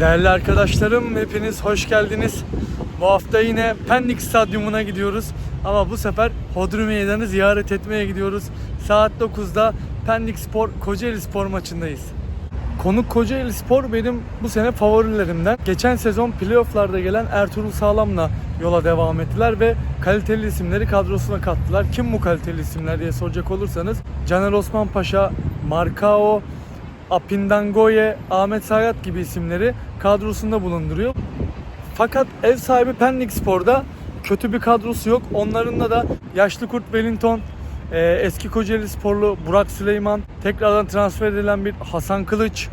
Değerli arkadaşlarım hepiniz hoş geldiniz. Bu hafta yine Pendik Stadyumuna gidiyoruz. Ama bu sefer Hodri Meydanı ziyaret etmeye gidiyoruz. Saat 9'da Pendik Spor Kocaeli Spor maçındayız. Konuk Kocaeli Spor benim bu sene favorilerimden. Geçen sezon playofflarda gelen Ertuğrul Sağlam'la yola devam ettiler ve kaliteli isimleri kadrosuna kattılar. Kim bu kaliteli isimler diye soracak olursanız Caner Osman Paşa, Markao, Apindangoye, Ahmet Sayat gibi isimleri kadrosunda bulunduruyor. Fakat ev sahibi Pendik Spor'da kötü bir kadrosu yok. Onların da yaşlı kurt Wellington, e, eski Kocaeli Sporlu Burak Süleyman, tekrardan transfer edilen bir Hasan Kılıç,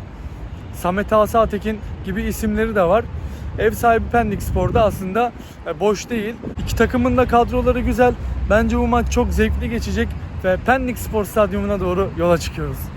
Samet Asatekin gibi isimleri de var. Ev sahibi Pendik Spor'da aslında e, boş değil. İki takımın da kadroları güzel. Bence bu maç çok zevkli geçecek ve Pendik Spor Stadyumuna doğru yola çıkıyoruz.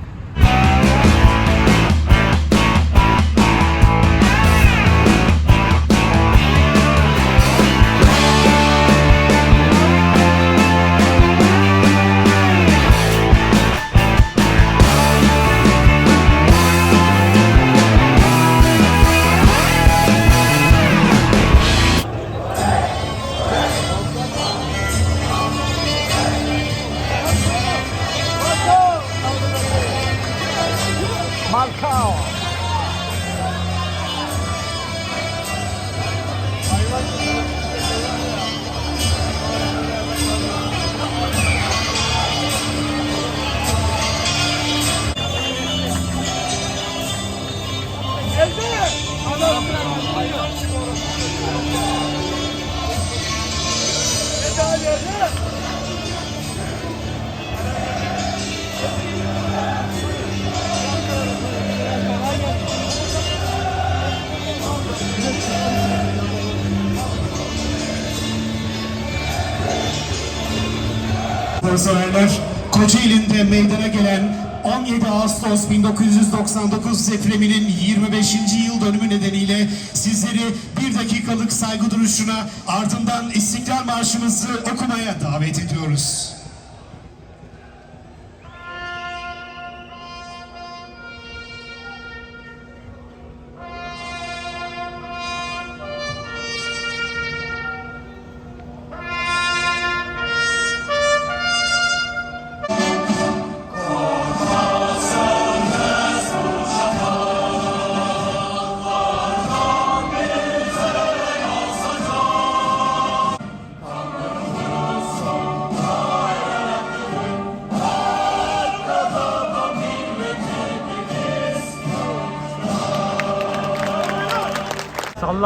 Personeller Kocaeli'nde meydana gelen 17 Ağustos 1999 depreminin 25. yıl dönümü nedeniyle sizleri bir dakikalık saygı duruşuna ardından İstiklal Marşımızı okumaya davet ediyoruz.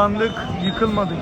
Sallandık, yıkılmadık.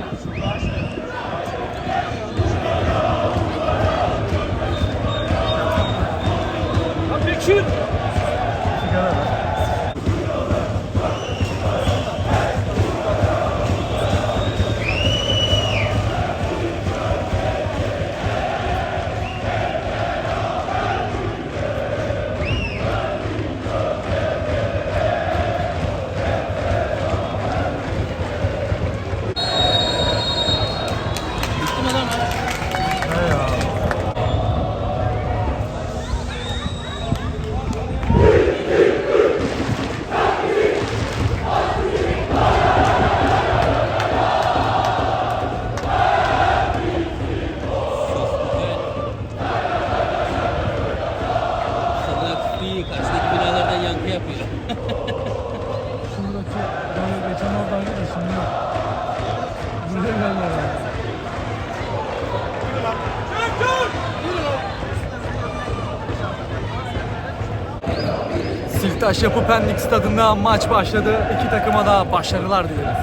Siltaş Yapı Pendik Stadı'nda maç başladı. İki takıma da başarılar dileriz.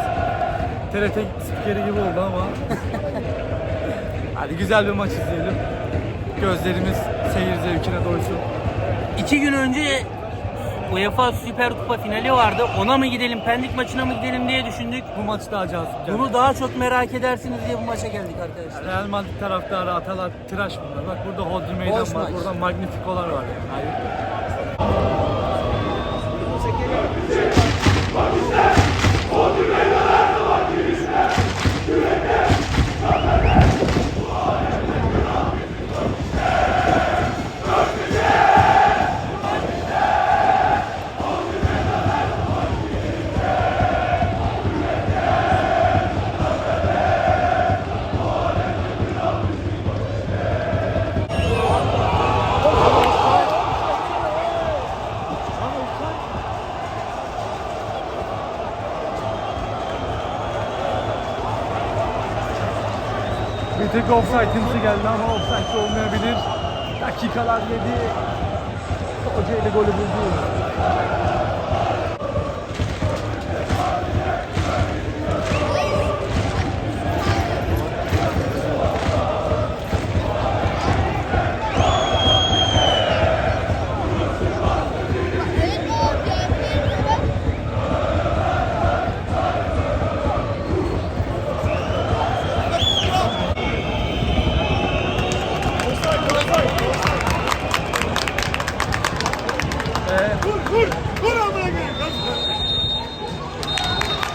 TRT spikeri gibi oldu ama. Hadi güzel bir maç izleyelim. Gözlerimiz seyir zevkine doysun. İki gün önce UEFA Süper Kupa finali vardı. Ona mı gidelim, Pendik maçına mı gidelim diye düşündük. Bu maç daha cazip. geldi. Bunu daha çok merak edersiniz diye bu maça geldik arkadaşlar. Real Madrid taraftarı Atalar tıraş bunlar. Bak burada Hodri Meydan Boş var. maç. Burada Magnifikolar var. Yani. Hayır. 7. Kocaeli golü buldu.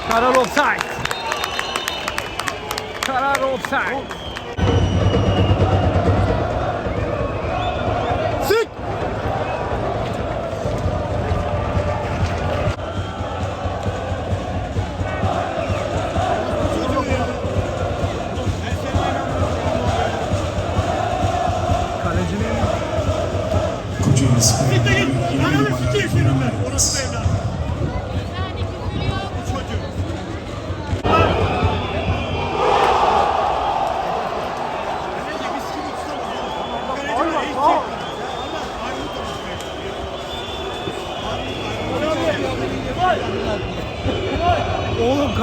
Karar offside. Karar offside.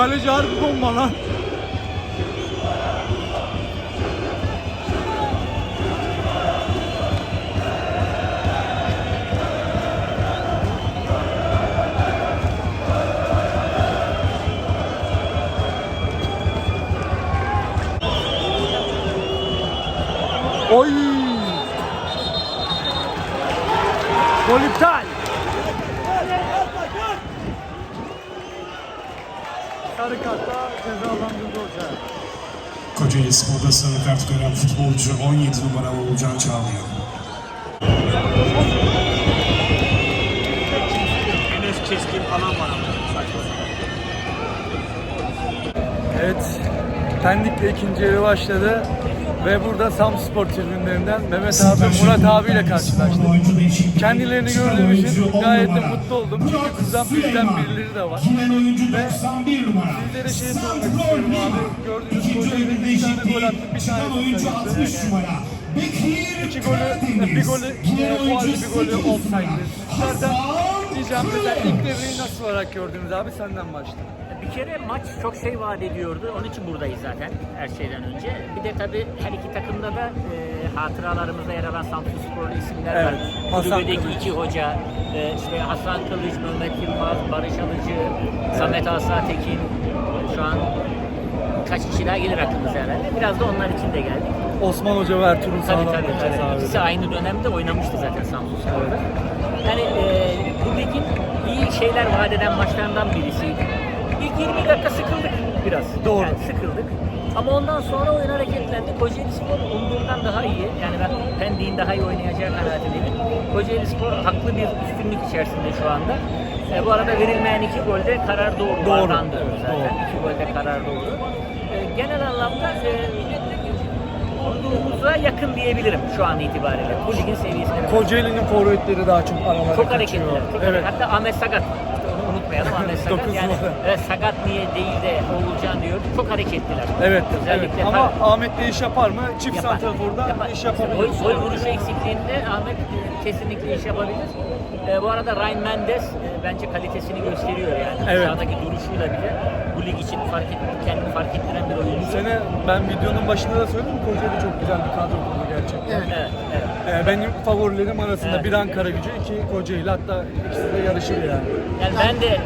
Kaleci harbi bomba lan. Oy! Gol iptal. Sarı kartla cezalandırdı hoca. Kocaeli Spor'da sarı kart gören futbolcu 17 numara Oğulcan Çağlayan. Enes Keskin falan var ama. Evet, Pendik'le ikinci yarı başladı ve burada Samspor tribünlerinden Mehmet abi, Murat abiyle karşılaştık. Kendilerini gördüğüm için gayet de mutlu oldum. Çünkü kızdan birden birileri de var. Ve 91 numara. Sizlere şey sormak istiyorum abi. Gördüğünüz oyuncu bir tane gol attı, bir tane oyuncu 60 numara. Bekir İki golü, bir golü, bir golü 8 numara. offside'di. Zaten diyeceğim mesela ilk devreyi nasıl olarak gördünüz abi? Senden başla. Bir kere maç çok şey vaat ediyordu. Onun için buradayız zaten her şeyden önce. Bir de tabii her iki takımda da e, hatıralarımızda yer alan Samsunsporlu isimler var. Evet, Hasan Kulübedeki iki hoca, e, işte Hasan Kılıç, Mehmet Yılmaz, Barış Alıcı, Samet Asa Tekin. Şu an kaç kişi daha gelir aklımıza herhalde. Biraz da onlar için de geldik. Osman Hoca ve Ertuğrul Tabii Sağlam tabii. tabii. abi. İkisi aynı dönemde oynamıştı zaten Samsunspor'da. Yani e, bu ligin iyi şeyler vaat eden maçlarından birisiydi. İlk 20 dakika sıkıldık biraz. Doğru. Yani sıkıldık. Ama ondan sonra oyun hareketlendi. Kocaeli Spor umduğumdan daha iyi. Yani ben Pendik'in daha iyi oynayacağı kanaatindeyim. Kocaeli Spor haklı bir üstünlük içerisinde şu anda. E, bu arada verilmeyen iki golde karar doğru. Doğru. Zaten. Doğru. İki golde karar doğru. E, genel anlamda e, umduğumuza yakın diyebilirim şu an itibariyle. Bu ligin seviyesine. Kocaeli'nin forvetleri daha çok aralara Çok. Çok Evet. Hatta Ahmet Sakat. Unutmayalım. Dokuz yani evet, Sakat niye değil de Oğulcan diyor. Çok hareketliler. Evet, Özellikle evet. Ama tabii- Ahmet de iş yapar mı? Çift Yapar. santraforda Yapar. iş yapabilir. Gol, gol vuruşu eksikliğinde Ahmet e, kesinlikle iş yapabilir. E, bu arada Ryan Mendes e, bence kalitesini gösteriyor yani. Evet. Sahadaki duruşuyla bile bu lig için fark et, kendini fark ettiren bir oyuncu. Bu sene ben videonun başında da söyledim Kocaeli çok güzel bir kadro kurdu gerçekten. Evet, evet. Ee, benim favorilerim arasında Evet. bir Ankara gücü, iki Kocaeli hatta ikisi de yarışır yani. Yani ben de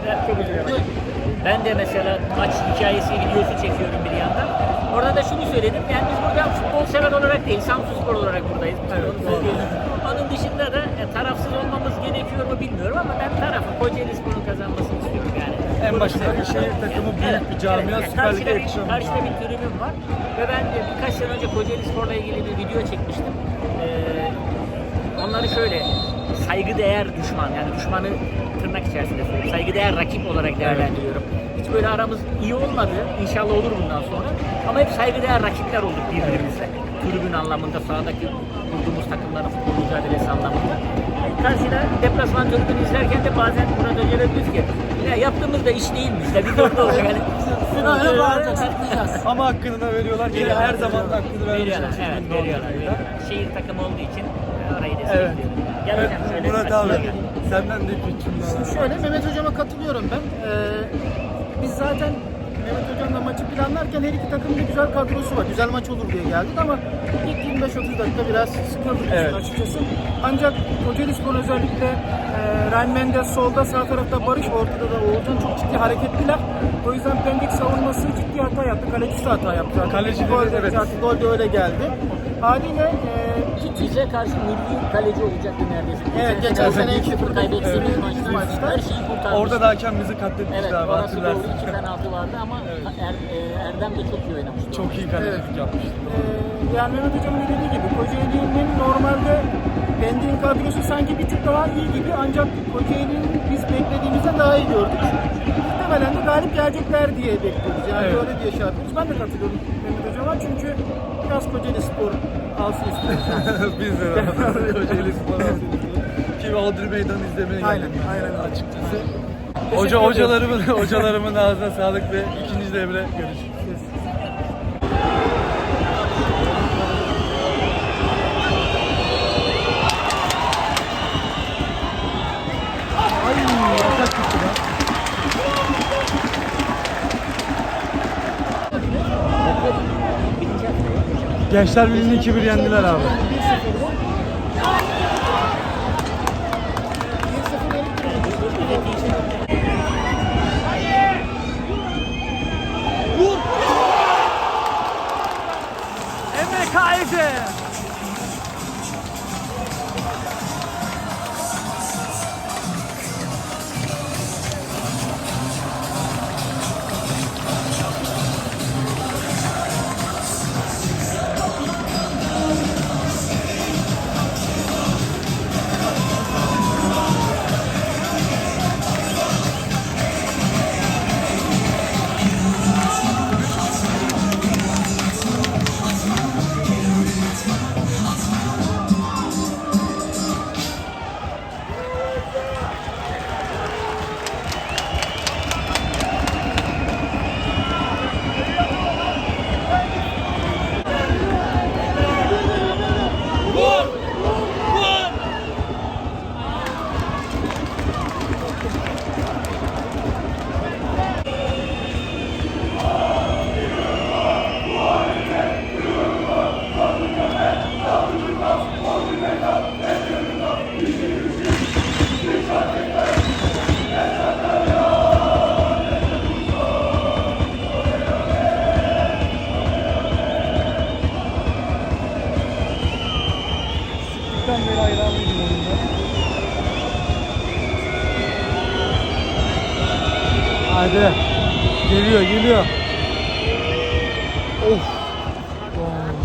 ben de mesela maç hikayesi videosu çekiyorum bir yandan. Orada da şunu söyledim. Yani biz burada futbol sever olarak değil, Samsunspor olarak buradayız. Evet. Onun dışında da e, tarafsız olmamız gerekiyor mu bilmiyorum ama ben tarafı Kocaeli Spor'un kazanmasını istiyorum yani. En başta seviyorum. şehir takımı büyük bir camia, Yani Süper Lig'e karşıda bir- bir bir tribün var ve ben de birkaç sene önce Kocaeli Spor'la ilgili bir video çekmiştim. Onları şöyle saygıdeğer düşman yani düşmanı tırnak içerisinde söylüyorum. Saygıdeğer rakip olarak değerlendiriyorum. Hiç böyle aramız iyi olmadı. İnşallah olur bundan sonra. Ama hep saygıdeğer rakipler olduk birbirimizle. Tribün anlamında, sahadaki kurduğumuz takımların futbol mücadelesi anlamında. karşıda deplasman tribünü izlerken de bazen Murat Hoca'ya diyoruz ki ya yaptığımız da iş değilmiş de bir dört olacak hani. Öyle. Ama hakkını da veriyorlar ki her zaman da hakkını Veriyorlar, evet veriyorlar. veriyorlar. Şehir takımı olduğu için orayı destekliyoruz. Gel Evet, hocam şöyle. Murat abi gel. senden de bir cümle alalım. Şöyle Mehmet Hocam'a katılıyorum ben. Ee, biz zaten Mehmet Hocam'la maçı planlarken her iki takımın da güzel kadrosu var. Güzel maç olur diye geldik ama ilk 25-30 dakika biraz sıkıldık Evet. açıkçası. Ancak Kocaeli Spor özellikle e, Ryan Mendes solda sağ tarafta Barış ortada da Oğuzhan çok ciddi hareketliler. O yüzden Pendik savunması ciddi hata yaptı. Kalecisi de hata yaptı. zaten. Gol de- evet. zaten Gol de öyle geldi. Haliyle e, Bize karşı milli kaleci olacaktı neredeyse. Evet, geçen sene 2-0 2-0 kaybettiğimiz evet, maçta maçta. her şeyi kurtarmış. Orada da hakem bizi katletmişti Evet, abi orası doğru. hatırlarsın. İki penaltı vardı ama er, e, Erdem de çok iyi oynamıştı. Çok iyi kalecilik yapmıştı. Ee, yani Mehmet Hocam'ın dediği gibi Kocaeli'nin normalde Pendik'in kadrosu sanki bir tık daha iyi gibi ancak Kocaeli'nin biz beklediğimizden daha iyi gördük. Muhtemelen de galip gelecekler diye bekliyoruz. Yani Evet. öyle diye şey yapıyoruz. Ben de katılıyorum Mehmet Hocam'a çünkü biraz Kocaeli Spor alsın istiyoruz. Biz de Kocaeli Spor alsın. Ki Aldırı Meydanı izlemeye geldik. Aynen, aynen. Açıkçası. Hoca, hocalarımın, hocalarımın ağzına sağlık ve ikinci devre görüşürüz. Ay yatak gitti lan. Birinci hafta ya hocam. Gençler Birliği'ni 2-1 yendiler abi. MKF.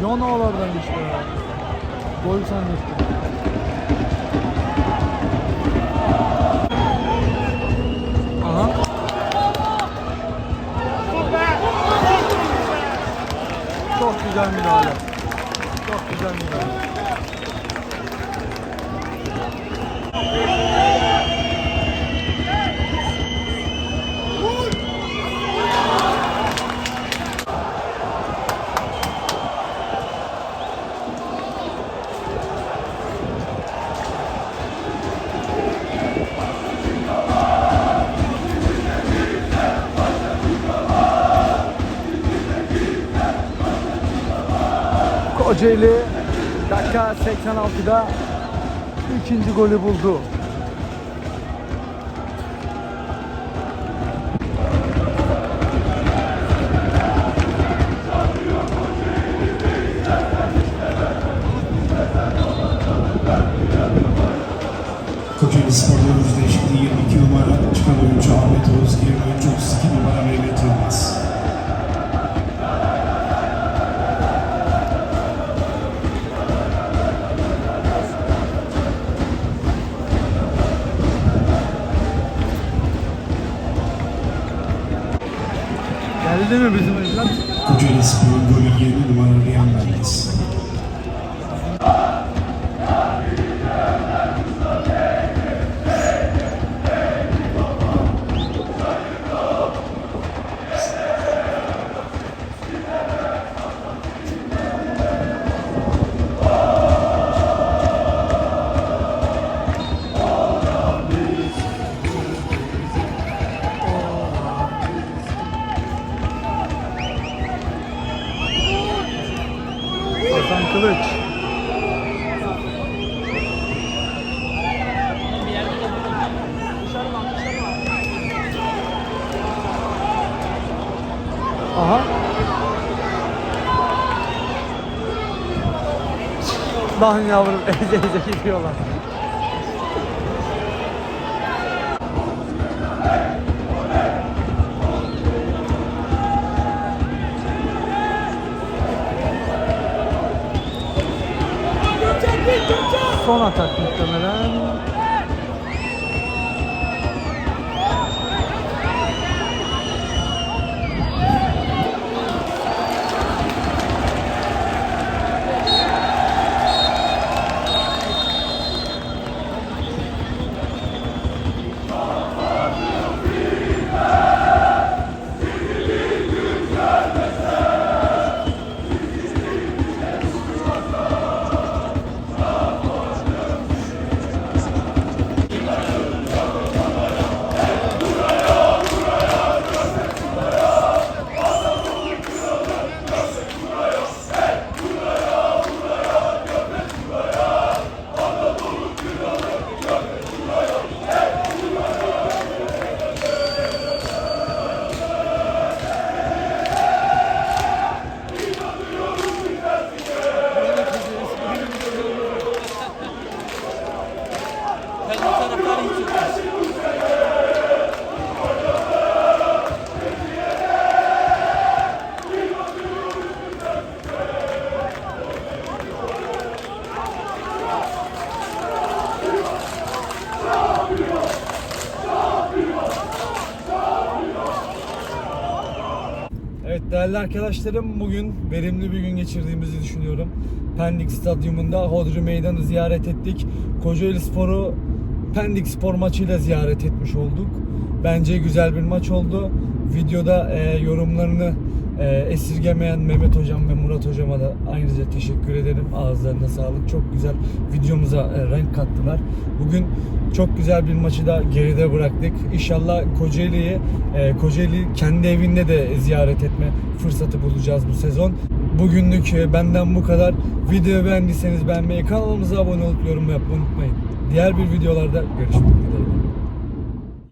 Aa, Can ağlardan geçti ya. Gol zannettim. Aha. Çok güzel müdahale. Çok güzel müdahale. Kocaeli dakika 86'da ikinci golü buldu. Kocaeli Spor'da özdeşliği 22 numara çıkan oyuncu Ahmet Oğuz, giren oyuncu Lan yavrum eze eze gidiyorlar. Son atak muhtemelen. Arkadaşlarım bugün verimli bir gün geçirdiğimizi düşünüyorum. Pendik Stadyumunda Hodri Meydanı ziyaret ettik. Kocaeli Spor'u Pendik Spor maçıyla ziyaret etmiş olduk. Bence güzel bir maç oldu. Videoda e, yorumlarını e, esirgemeyen Mehmet Hocam ve Murat Hocama da ayrıca teşekkür ederim. Ağızlarına sağlık. Çok güzel videomuza e, renk kattılar. Bugün çok güzel bir maçı da geride bıraktık. İnşallah Kocaeli'yi e, Kocaeli kendi evinde de ziyaret etme fırsatı bulacağız bu sezon. Bugünlük e, benden bu kadar. Videoyu beğendiyseniz beğenmeyi, kanalımıza abone olup yorum yapmayı unutmayın. Diğer bir videolarda görüşmek dileğiyle.